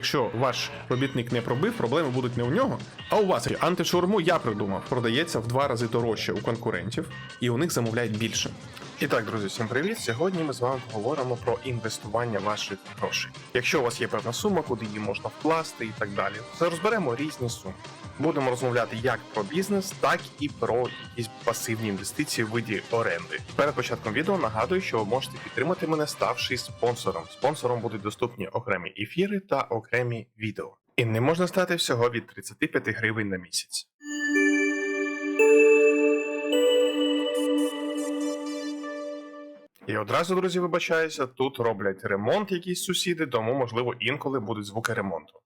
Якщо ваш робітник не пробив, проблеми будуть не у нього, а у вас. Антишаурму я придумав. Продається в два рази дорожче у конкурентів, і у них замовляють більше. І так, друзі, всім привіт! Сьогодні ми з вами поговоримо про інвестування ваших грошей. Якщо у вас є певна сума, куди її можна вкласти і так далі, то розберемо різні суми. Будемо розмовляти як про бізнес, так і про якісь пасивні інвестиції в виді оренди. Перед початком відео нагадую, що ви можете підтримати мене, ставши спонсором. Спонсором будуть доступні окремі ефіри та окремі відео. І не можна стати всього від 35 гривень на місяць. І одразу, друзі, вибачаюся, тут роблять ремонт якісь сусіди, тому, можливо, інколи будуть звуки ремонту.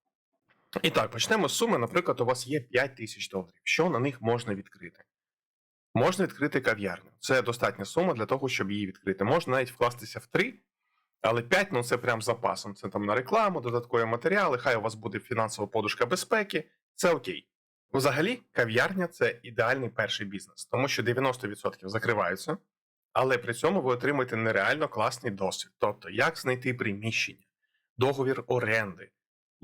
І так, почнемо з суми. Наприклад, у вас є 5 тисяч доларів. Що на них можна відкрити? Можна відкрити кав'ярню. Це достатня сума для того, щоб її відкрити. Можна навіть вкластися в 3, але 5 ну це прям запасом. Це там на рекламу, додаткові матеріали, хай у вас буде фінансова подушка безпеки. Це окей. Взагалі, кав'ярня це ідеальний перший бізнес, тому що 90% закриваються, але при цьому ви отримаєте нереально класний досвід. Тобто, як знайти приміщення, договір оренди,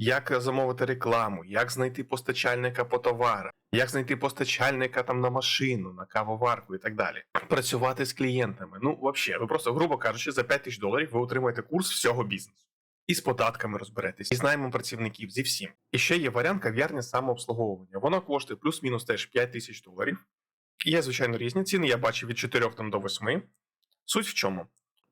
як замовити рекламу, як знайти постачальника по товарам, як знайти постачальника там на машину, на кавоварку і так далі. Працювати з клієнтами. Ну, взагалі, ви просто, грубо кажучи, за 5 тисяч доларів ви отримаєте курс всього бізнесу. І з податками розберетесь, і з наймом працівників, зі всім. І ще є варіант кав'ярня самообслуговування. Воно коштує плюс-мінус теж 5 тисяч доларів. Є, звичайно, різні ціни. Я бачив від 4 там, до 8. Суть в чому?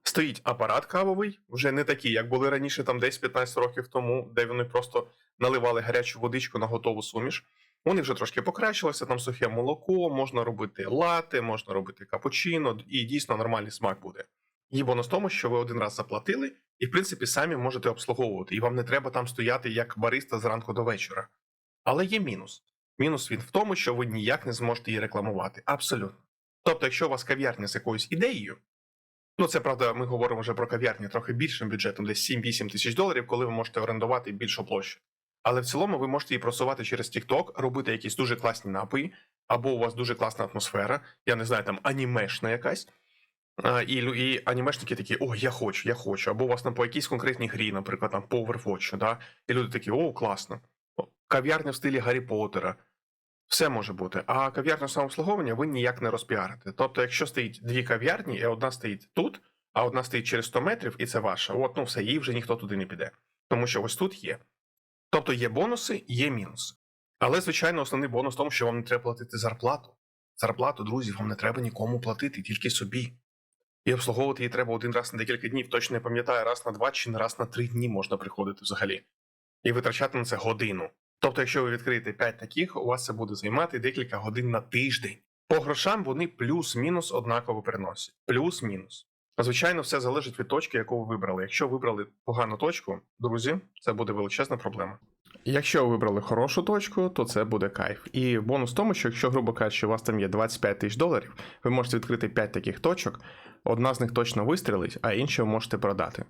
Стоїть апарат кавовий, вже не такий, як були раніше, там десь 15 років тому, де вони просто наливали гарячу водичку на готову суміш. Вони вже трошки покращилися, там сухе молоко, можна робити лати, можна робити капучино, і дійсно нормальний смак буде. І бонус в тому, що ви один раз заплатили, і в принципі самі можете обслуговувати, і вам не треба там стояти як бариста зранку до вечора. Але є мінус. Мінус він в тому, що ви ніяк не зможете її рекламувати. Абсолютно. Тобто, якщо у вас кав'ярня з якоюсь ідеєю, ну це правда, ми говоримо вже про кав'ярні трохи більшим бюджетом, десь 7-8 тисяч доларів, коли ви можете орендувати більшу площу. Але в цілому ви можете її просувати через TikTok, робити якісь дуже класні напої, або у вас дуже класна атмосфера, я не знаю, там анімешна якась. І, і анімешники такі, о, я хочу, я хочу. Або у вас там по якійсь конкретній грі, наприклад, там по Overwatch, да? і люди такі, о, класно. Кав'ярня в стилі Гаррі Поттера. Все може бути. А кав'ярня самообслуговування ви ніяк не розпіарите. Тобто, якщо стоїть дві кав'ярні, і одна стоїть тут, а одна стоїть через 100 метрів, і це ваша, от ну все, їй вже ніхто туди не піде. Тому що ось тут є. Тобто є бонуси, є мінуси. Але, звичайно, основний бонус в тому, що вам не треба платити зарплату. Зарплату, друзі, вам не треба нікому платити, тільки собі. І обслуговувати її треба один раз на декілька днів, точно не пам'ятаю, раз на два чи не раз на три дні можна приходити взагалі. І витрачати на це годину. Тобто, якщо ви відкриєте 5 таких, у вас це буде займати декілька годин на тиждень. По грошам вони плюс-мінус однаково приносять. Плюс-мінус. Звичайно, все залежить від точки, яку ви вибрали. Якщо вибрали погану точку, друзі, це буде величезна проблема. Якщо ви вибрали хорошу точку, то це буде кайф. І бонус в тому, що якщо, грубо кажучи, у вас там є 25 тисяч доларів, ви можете відкрити 5 таких точок, одна з них точно вистрілить, а інші ви можете продати.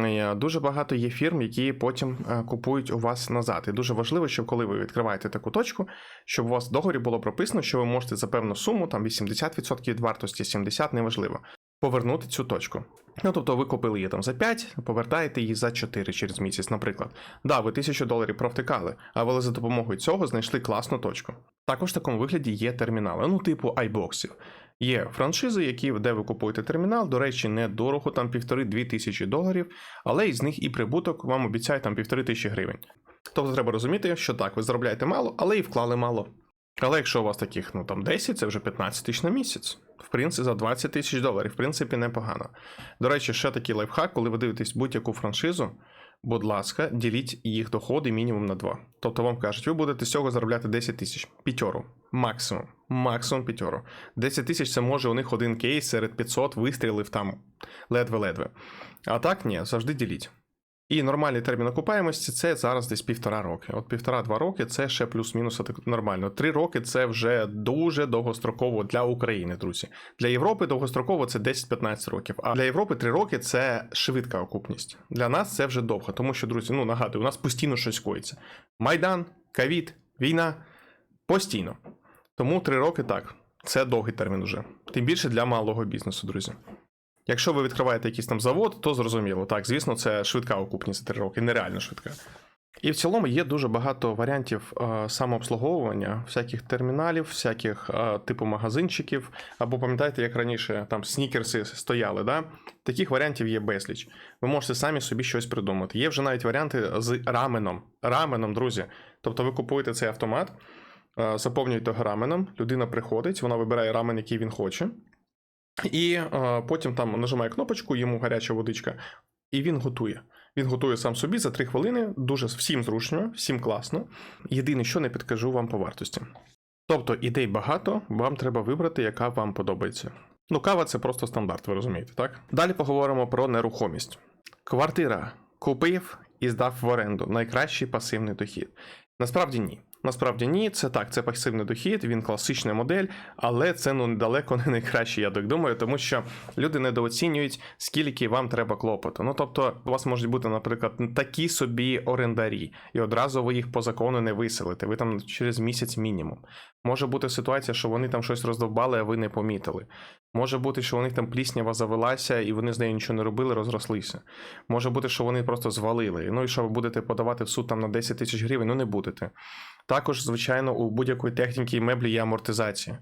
Е, Дуже багато є фірм, які потім е, купують у вас назад. І дуже важливо, щоб коли ви відкриваєте таку точку, щоб у вас в договорі було прописано, що ви можете за певну суму, там 80% від вартості, 70%, неважливо, повернути цю точку. Ну, тобто ви купили її там за 5, повертаєте її за 4 через місяць, наприклад. Да, ви 1000 доларів провтикали, а ви за допомогою цього знайшли класну точку. Також в такому вигляді є термінали, ну, типу айбоксів. Є франшизи, які, де ви купуєте термінал, до речі, недорого, там півтори-дві тисячі доларів, але із них і прибуток вам обіцяють там півтори тисячі гривень. Тобто треба розуміти, що так, ви заробляєте мало, але і вклали мало. Але якщо у вас таких, ну там 10, це вже 15 тисяч на місяць. В принципі, за 20 тисяч доларів, в принципі, непогано. До речі, ще такий лайфхак, коли ви дивитесь будь-яку франшизу, будь ласка, діліть їх доходи мінімум на 2. Тобто вам кажуть, ви будете з цього заробляти 10 тисяч. П'ятьору. Максимум. Максимум п'ятьору. 10 тисяч це може у них один кейс серед 500 вистрілив там ледве-ледве. А так, ні, завжди діліть. І нормальний термін окупаємості це зараз десь півтора роки. От півтора-два роки це ще плюс-мінус нормально. Три роки це вже дуже довгостроково для України, друзі. Для Європи довгостроково це 10-15 років. А для Європи три роки це швидка окупність. Для нас це вже довго, тому що, друзі, ну нагадую, у нас постійно щось коїться. Майдан, ковід, війна постійно. Тому три роки так. Це довгий термін уже. Тим більше для малого бізнесу, друзі. Якщо ви відкриваєте якийсь там завод, то зрозуміло. Так, звісно, це швидка окупність за 3 роки, нереально швидка. І в цілому є дуже багато варіантів е, самообслуговування, всяких терміналів, всяких е, типу магазинчиків. Або пам'ятаєте, як раніше там снікерси стояли, да? таких варіантів є безліч. Ви можете самі собі щось придумати. Є вже навіть варіанти з раменом. Раменом, друзі. Тобто ви купуєте цей автомат, е, заповнюєте його раменом, людина приходить, вона вибирає рамен, який він хоче. І е, потім там нажимає кнопочку, йому гаряча водичка, і він готує. Він готує сам собі за 3 хвилини, дуже всім зручно, всім класно. Єдине, що не підкажу вам по вартості. Тобто ідей багато, вам треба вибрати, яка вам подобається. Ну, кава це просто стандарт, ви розумієте, так? Далі поговоримо про нерухомість. Квартира купив і здав в оренду. Найкращий пасивний дохід. Насправді ні. Насправді ні, це так, це пасивний дохід, він класична модель, але це ну далеко не найкраще, я так думаю, тому що люди недооцінюють, скільки вам треба клопоту. Ну тобто, у вас можуть бути, наприклад, такі собі орендарі, і одразу ви їх по закону не виселите. Ви там через місяць мінімум. Може бути ситуація, що вони там щось роздовбали, а ви не помітили. Може бути, що у них там пліснява завелася, і вони з нею нічого не робили, розрослися. Може бути, що вони просто звалили. Ну і що ви будете подавати в суд там на 10 тисяч гривень? Ну не будете. Також, звичайно, у будь-якої техніки і меблі є амортизація.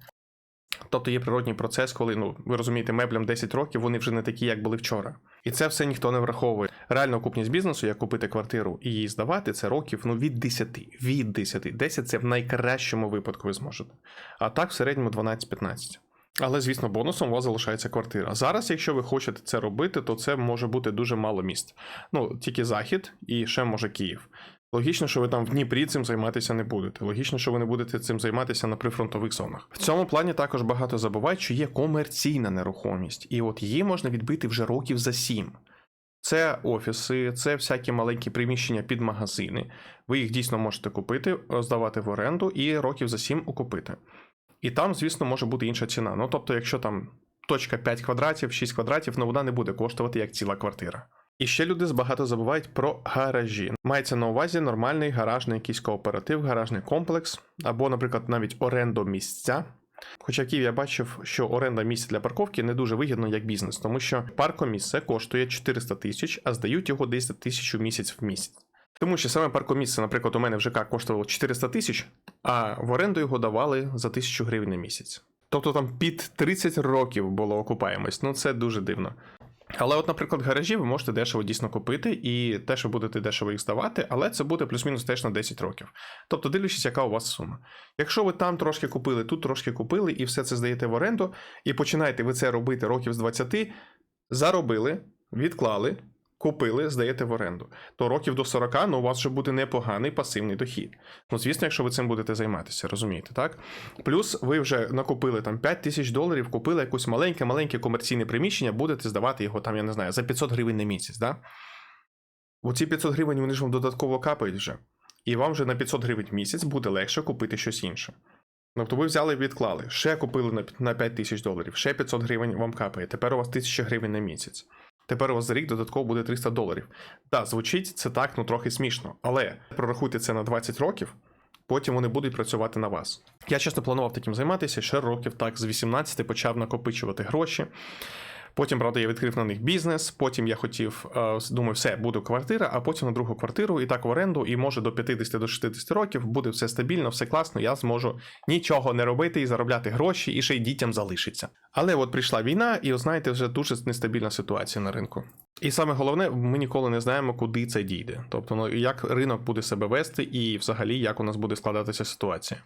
Тобто є природній процес, коли, ну, ви розумієте, меблям 10 років, вони вже не такі, як були вчора. І це все ніхто не враховує. Реальна окупність бізнесу, як купити квартиру і її здавати, це років ну, від 10. Від 10. 10 це в найкращому випадку ви зможете. А так в середньому 12-15. Але, звісно, бонусом у вас залишається квартира. Зараз, якщо ви хочете це робити, то це може бути дуже мало місць. Ну, тільки захід і ще може Київ. Логічно, що ви там в Дніпрі цим займатися не будете. Логічно, що ви не будете цим займатися на прифронтових зонах. В цьому плані також багато забувають, що є комерційна нерухомість, і от її можна відбити вже років за сім. Це офіси, це всякі маленькі приміщення під магазини. Ви їх дійсно можете купити, здавати в оренду і років за сім окупити. І там, звісно, може бути інша ціна. Ну тобто, якщо там точка 5 квадратів, 6 квадратів, ну вона не буде коштувати як ціла квартира. І ще люди багато забувають про гаражі. Мається на увазі нормальний гаражний якийсь кооператив, гаражний комплекс, або, наприклад, навіть оренду місця. Хоча в Києві я бачив, що оренда місця для парковки не дуже вигідно як бізнес, тому що паркомісце коштує 400 тисяч, а здають його десь за тисячу місяць в місяць. Тому що саме паркомісце, наприклад, у мене в ЖК коштувало 400 тисяч, а в оренду його давали за 1000 гривень на місяць. Тобто там під 30 років було окупаємось. Ну це дуже дивно. Але, от, наприклад, гаражі ви можете дешево дійсно купити, і теж що будете дешево їх здавати, але це буде плюс-мінус теж на 10 років. Тобто, дивлячись, яка у вас сума. Якщо ви там трошки купили, тут трошки купили, і все це здаєте в оренду, і починаєте ви це робити років з 20, заробили, відклали, купили, здаєте в оренду, то років до 40, ну у вас вже буде непоганий пасивний дохід. Ну, звісно, якщо ви цим будете займатися, розумієте, так? Плюс ви вже накупили там 5 тисяч доларів, купили якусь маленьке-маленьке комерційне приміщення, будете здавати його там, я не знаю, за 500 гривень на місяць, да? Оці 500 гривень вони ж вам додатково капають вже. І вам вже на 500 гривень в місяць буде легше купити щось інше. Тобто ви взяли і відклали, ще купили на 5 тисяч доларів, ще 500 гривень вам капає. Тепер у вас 1000 гривень на місяць. Тепер у вас за рік додатково буде 300 доларів. Та звучить це так, ну трохи смішно, але прорахуйте це на 20 років, потім вони будуть працювати на вас. Я чесно планував таким займатися, ще років так з 18 почав накопичувати гроші. Потім, правда, я відкрив на них бізнес. Потім я хотів, е, думаю, все, буде квартира, а потім на другу квартиру і так в оренду. І може до 50 до 60 років буде все стабільно, все класно. Я зможу нічого не робити і заробляти гроші, і ще й дітям залишиться. Але от прийшла війна, і знаєте, вже дуже нестабільна ситуація на ринку. І саме головне, ми ніколи не знаємо, куди це дійде. Тобто, ну як ринок буде себе вести, і взагалі як у нас буде складатися ситуація.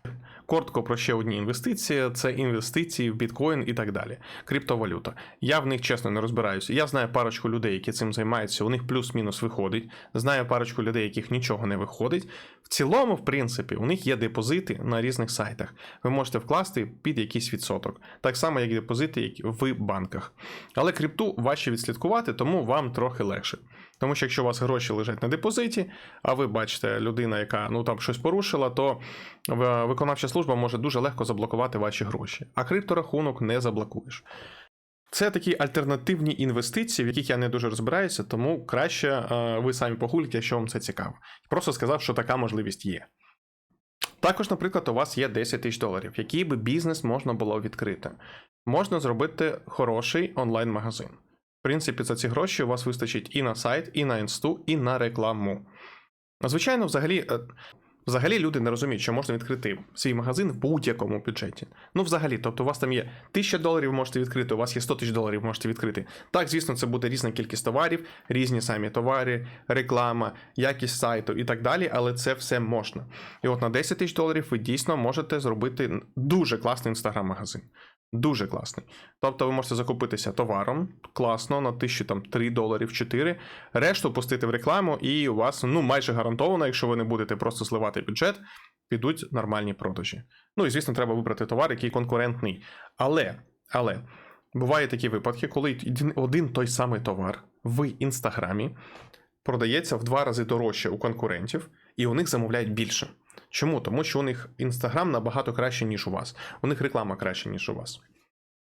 Коротко про ще одні інвестиції: це інвестиції в біткоін і так далі. Криптовалюта. Я в них чесно не розбираюся. Я знаю парочку людей, які цим займаються. У них плюс-мінус виходить. Знаю парочку людей, яких нічого не виходить. В цілому, в принципі, у них є депозити на різних сайтах. Ви можете вкласти під якийсь відсоток, так само, як депозити в банках. Але крипту важче відслідкувати, тому вам трохи легше. Тому що якщо у вас гроші лежать на депозиті, а ви бачите людина, яка ну там щось порушила, то виконавча служба може дуже легко заблокувати ваші гроші. А крипторахунок не заблокуєш. Це такі альтернативні інвестиції, в яких я не дуже розбираюся, тому краще е, ви самі погугліть, якщо вам це цікаво. Просто сказав, що така можливість є. Також, наприклад, у вас є 10 тисяч доларів, який би бізнес можна було відкрити. Можна зробити хороший онлайн-магазин. Принципі, за ці гроші у вас вистачить і на сайт, і на інсту, і на рекламу. Звичайно, взагалі. е, Взагалі люди не розуміють, що можна відкрити свій магазин в будь-якому бюджеті. Ну, взагалі, тобто у вас там є 1000 доларів, можете відкрити, у вас є 100 тисяч доларів, можете відкрити. Так, звісно, це буде різна кількість товарів, різні самі товари, реклама, якість сайту і так далі, але це все можна. І от на 10 тисяч доларів ви дійсно можете зробити дуже класний інстаграм-магазин. Дуже класний. Тобто ви можете закупитися товаром класно на 1000 там 3 доларів 4, решту пустити в рекламу, і у вас ну майже гарантовано, якщо ви не будете просто зливати бюджет, підуть нормальні продажі. Ну і звісно, треба вибрати товар, який конкурентний. Але, але бувають такі випадки, коли один- один той самий товар в інстаграмі продається в два рази дорожче у конкурентів, і у них замовляють більше. Чому? Тому що у них інстаграм набагато краще, ніж у вас. У них реклама краще, ніж у вас.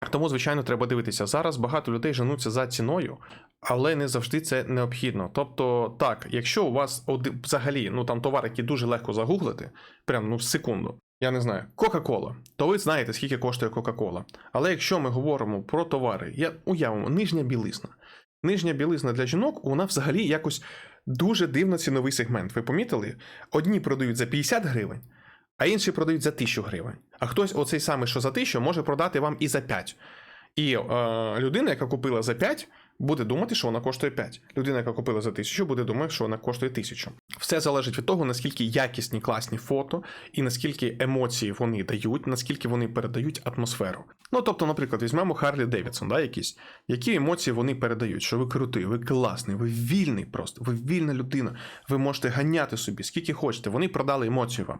Тому, звичайно, треба дивитися. Зараз багато людей женуться за ціною, але не завжди це необхідно. Тобто, так, якщо у вас взагалі ну там товар, який дуже легко загуглити, прям ну секунду. Я не знаю, Кока-Кола, то ви знаєте, скільки коштує Кока-Кола. Але якщо ми говоримо про товари, я уявимо, нижня білизна. Нижня білизна для жінок, вона взагалі якось дуже дивно ціновий сегмент. Ви помітили? Одні продають за 50 гривень, а інші продають за 1000 гривень. А хтось, оцей самий, що за 1000, може продати вам і за 5. І е, людина, яка купила за 5, буде думати, що вона коштує 5. Людина, яка купила за 1000, буде думати, що вона коштує 1000. Все залежить від того, наскільки якісні, класні фото, і наскільки емоції вони дають, наскільки вони передають атмосферу. Ну, тобто, наприклад, візьмемо Харлі Девідсон, да, якісь, які емоції вони передають, що ви крутий, ви класний, ви вільний просто, ви вільна людина, ви можете ганяти собі, скільки хочете. Вони продали емоцію вам.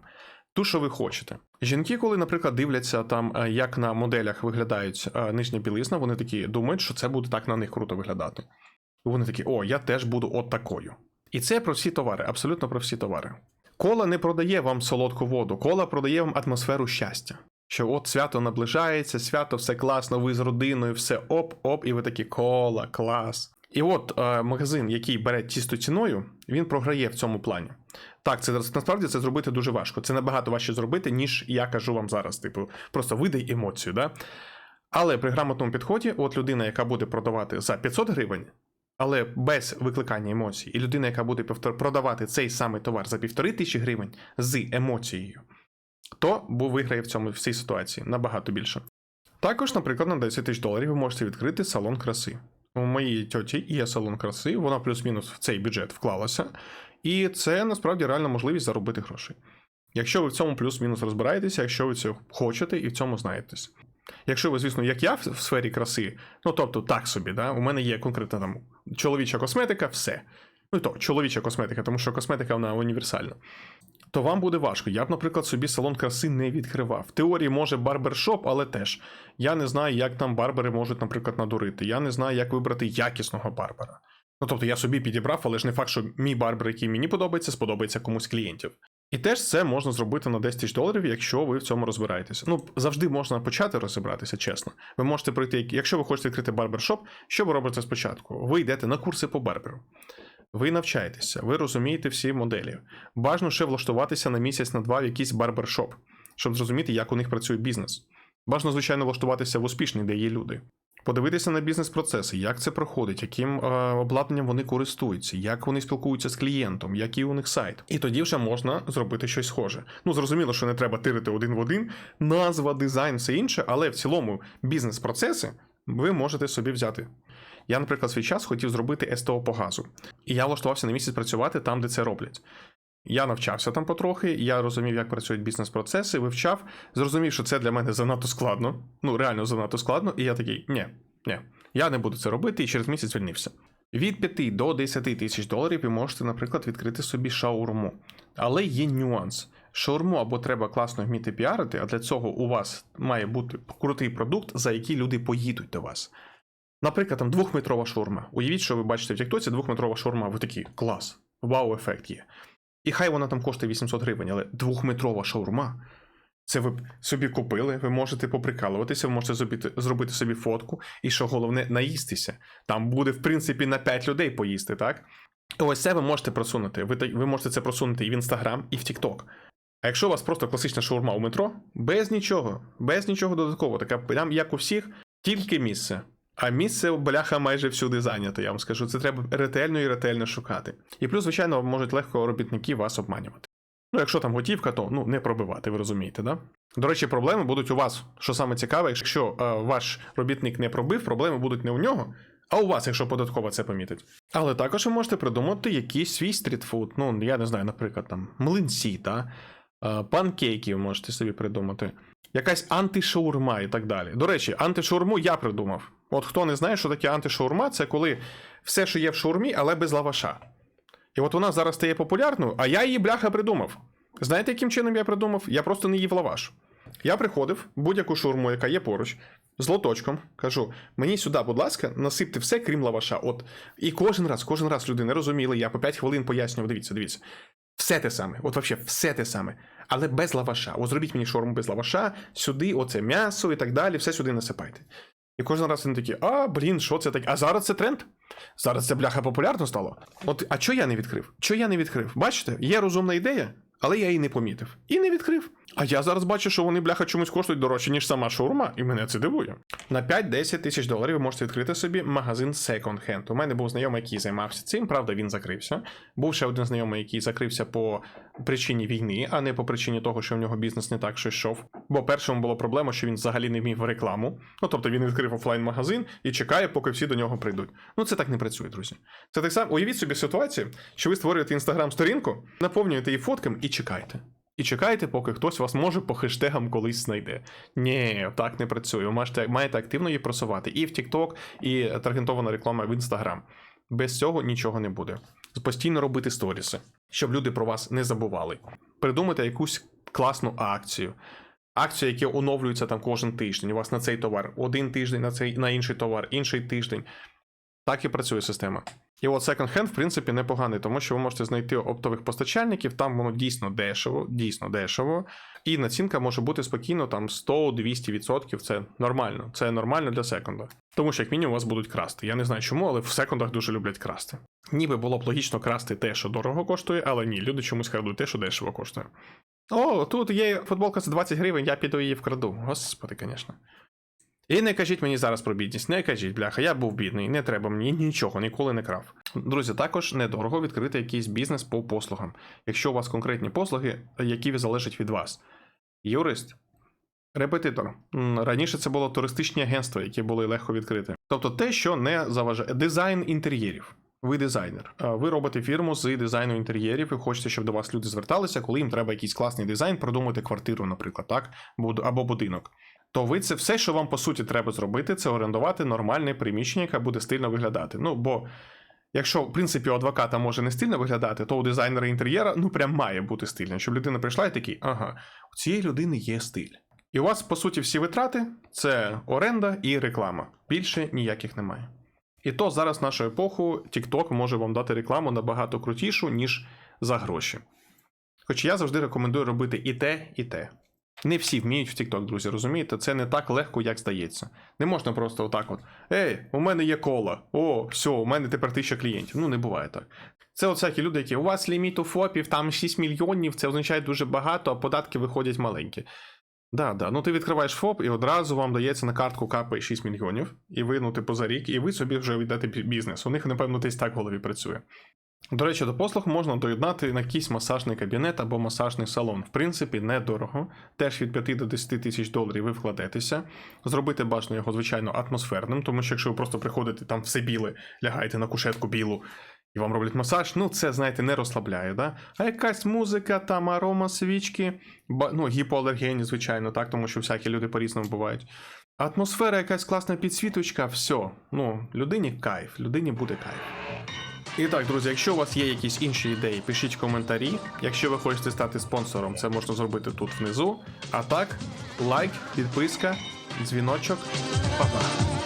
Ту, що ви хочете. Жінки, коли, наприклад, дивляться там, е, як на моделях виглядають е, нижня білизна, вони такі думають, що це буде так на них круто виглядати. І вони такі, о, я теж буду от такою. І це про всі товари, абсолютно про всі товари. Кола не продає вам солодку воду, кола продає вам атмосферу щастя. Що от свято наближається, свято все класно, ви з родиною, все оп-оп, і ви такі кола, клас. І от е, магазин, який бере чисто ціною, він програє в цьому плані. Так, це насправді це зробити дуже важко. Це набагато важче зробити, ніж я кажу вам зараз. Типу, просто видай емоцію, да? Але при грамотному підході, от людина, яка буде продавати за 500 гривень, але без викликання емоцій, і людина, яка буде продавати цей самий товар за півтори тисячі гривень з емоцією, то виграє в цьому в цій ситуації набагато більше. Також, наприклад, на 10 тисяч доларів ви можете відкрити салон краси. У моїй тьоті є салон краси, вона плюс-мінус в цей бюджет вклалася, і це насправді реальна можливість заробити грошей. Якщо ви в цьому плюс-мінус розбираєтеся, якщо ви це хочете і в цьому знаєтесь. Якщо ви, звісно, як я в в сфері краси, ну тобто так собі, да, у мене є конкретна там чоловіча косметика, все. Ну і то, чоловіча косметика, тому що косметика вона універсальна. То вам буде важко. Я б, наприклад, собі салон краси не відкривав. В теорії може барбершоп, але теж. Я не знаю, як там барбери можуть, наприклад, надурити. Я не знаю, як вибрати якісного барбера. Ну тобто я собі підібрав, але ж не факт, що мій барбер, який мені подобається, сподобається комусь клієнтів. І теж це можна зробити на 10 тисяч доларів, якщо ви в цьому розбираєтеся. Ну, завжди можна почати розібратися, чесно. Ви можете пройти, якщо ви хочете відкрити барбершоп, що ви робите спочатку? Ви йдете на курси по барберу. Ви навчаєтеся, ви розумієте всі моделі. Бажано ще влаштуватися на місяць на два в якийсь барбершоп, щоб зрозуміти, як у них працює бізнес. Бажано, звичайно, влаштуватися в успішний, де є люди. Подивитися на бізнес-процеси, як це проходить, яким е, обладнанням вони користуються, як вони спілкуються з клієнтом, який у них сайт. І тоді вже можна зробити щось схоже. Ну, зрозуміло, що не треба тирити один в один, назва, дизайн, все інше, але в цілому бізнес-процеси ви можете собі взяти. Я, наприклад, свій час хотів зробити СТО по газу, і я влаштувався на місяць працювати там, де це роблять. Я навчався там потрохи, я розумів, як працюють бізнес-процеси, вивчав, зрозумів, що це для мене занадто складно. Ну, реально занадто складно, і я такий, ні, ні, я не буду це робити і через місяць звільнився. Від 5 до 10 тисяч доларів ви можете, наприклад, відкрити собі шаурму. Але є нюанс. Шаурму або треба класно вміти піарити, а для цього у вас має бути крутий продукт, за який люди поїдуть до вас. Наприклад, там двохметрова шаурма. Уявіть, що ви бачите в Тіктоці двохметрова шаурма, ви такі клас, вау-ефект є. І хай вона там коштує 800 гривень, але двохметрова шаурма. Це ви собі купили, ви можете поприкалуватися, ви можете зробити, зробити собі фотку, і що головне, наїстися. Там буде, в принципі, на 5 людей поїсти, так? Ось це ви можете просунути. Ви, ви можете це просунути і в Інстаграм, і в Тікток. А якщо у вас просто класична шаурма у метро, без нічого, без нічого додаткового, така прям як у всіх, тільки місце. А місце бляха майже всюди зайнято, я вам скажу. Це треба ретельно і ретельно шукати. І плюс, звичайно, можуть легко робітники вас обманювати. Ну, якщо там готівка, то ну не пробивати, ви розумієте, да? До речі, проблеми будуть у вас. Що саме цікаве, якщо е, ваш робітник не пробив, проблеми будуть не у нього, а у вас, якщо податкова це помітить. Але також ви можете придумати якийсь свій стрітфуд. Ну, я не знаю, наприклад, там млинці, та е, панкейки ви можете собі придумати. Якась антишаурма і так далі. До речі, антишаурму я придумав. От хто не знає, що таке антишаурма, це коли все, що є в шаурмі, але без лаваша. І от вона зараз стає популярною, а я її бляха придумав. Знаєте, яким чином я придумав? Я просто не їв лаваш. Я приходив будь-яку шаурму, яка є поруч, з лоточком, кажу: мені сюди, будь ласка, насипте все, крім лаваша. От. І кожен раз, кожен раз люди не розуміли, я по 5 хвилин пояснював, дивіться, дивіться. Все те саме, от взагалі все те саме, але без лаваша. От зробіть мені шаурму без лаваша, сюди, оце м'ясо і так далі, все сюди насипайте. І кожен раз вони такі, а, блін, що це таке? А зараз це тренд? Зараз це бляха популярно стало. От, а чого я не відкрив? Чого я не відкрив? Бачите, є розумна ідея, але я її не помітив. І не відкрив. А я зараз бачу, що вони бляха чомусь коштують дорожче, ніж сама шаурма, і мене це дивує. На 5-10 тисяч доларів ви можете відкрити собі магазин Second Hand. У мене був знайомий, який займався цим, правда, він закрився. Був ще один знайомий, який закрився по причині війни, а не по причині того, що в нього бізнес не так що йшов. Бо першому була проблема, що він взагалі не вмів рекламу. Ну тобто він відкрив офлайн-магазин і чекає, поки всі до нього прийдуть. Ну це так не працює, друзі. Це так само. Уявіть собі ситуацію, що ви створюєте інстаграм-сторінку, наповнюєте її фотками і чекаєте. І чекаєте, поки хтось вас може по хештегам колись знайде. Ні, так не працює. Ви маєте, активно її просувати і в TikTok, і таргетована реклама в Instagram. Без цього нічого не буде. Постійно робити сторіси, щоб люди про вас не забували. Придумайте якусь класну акцію. Акція, яка оновлюється там кожен тиждень. У вас на цей товар один тиждень, на цей на інший товар, інший тиждень. Так і працює система. І от Second Hand, в принципі, непоганий, тому що ви можете знайти оптових постачальників, там воно дійсно дешево, дійсно дешево. І націнка може бути спокійно там 100-200%. Це нормально. Це нормально для секонда. Тому що, як мінімум, вас будуть красти. Я не знаю чому, але в секондах дуже люблять красти. Ніби було б логічно красти те, що дорого коштує, але ні, люди чомусь крадуть те, що дешево коштує. О, тут є футболка за 20 гривень, я піду її вкраду. Господи, звісно. І не кажіть мені зараз про бідність, не кажіть, бляха, я був бідний, не треба мені нічого, ніколи не крав. Друзі, також недорого відкрити якийсь бізнес по послугам, якщо у вас конкретні послуги, які залежать від вас. Юрист, репетитор. Раніше це було туристичні агентства, які були легко відкрити. Тобто те, що не заважає. Дизайн інтер'єрів. Ви дизайнер. Ви робите фірму з дизайну інтер'єрів і хочете, щоб до вас люди зверталися, коли їм треба якийсь класний дизайн, продумати квартиру, наприклад, так, або будинок то ви це все, що вам по суті треба зробити, це орендувати нормальне приміщення, яке буде стильно виглядати. Ну бо якщо в принципі у адвоката може не стильно виглядати, то у дизайнера інтер'єра ну прям має бути стильно, щоб людина прийшла і такий, ага, у цієї людини є стиль. І у вас, по суті, всі витрати це оренда і реклама. Більше ніяких немає. І то зараз в нашу епоху TikTok може вам дати рекламу набагато крутішу, ніж за гроші. Хоч я завжди рекомендую робити і те, і те. Не всі вміють в TikTok, друзі, розумієте? Це не так легко, як здається. Не можна просто отак от. Ей, у мене є кола. О, все, у мене тепер тисяча клієнтів. Ну, не буває так. Це от всякі люди, які у вас ліміт у ФОПів, там 6 мільйонів, це означає дуже багато, а податки виходять маленькі. Да, да. Ну ти відкриваєш ФОП і одразу вам дається на картку капає 6 мільйонів, і ви, ну, типу, за рік, і ви собі вже віддаєте бі- бізнес. У них, напевно, десь так в голові працює. До речі, до послуг можна доєднати на якийсь масажний кабінет або масажний салон. В принципі, недорого. Теж від 5 до 10 тисяч доларів ви вкладетеся. Зробити бажано його, звичайно, атмосферним, тому що якщо ви просто приходите там все біле, лягаєте на кушетку білу і вам роблять масаж, ну це, знаєте, не розслабляє, да? А якась музика, там арома свічки, ну, гіпоалергені, звичайно, так, тому що всякі люди по-різному бувають. Атмосфера, якась класна підсвіточка, все. Ну, людині кайф, людині буде кайф. І так, друзі, якщо у вас є якісь інші ідеї, пишіть коментарі. Якщо ви хочете стати спонсором, це можна зробити тут внизу. А так, лайк, підписка, дзвіночок, па-па.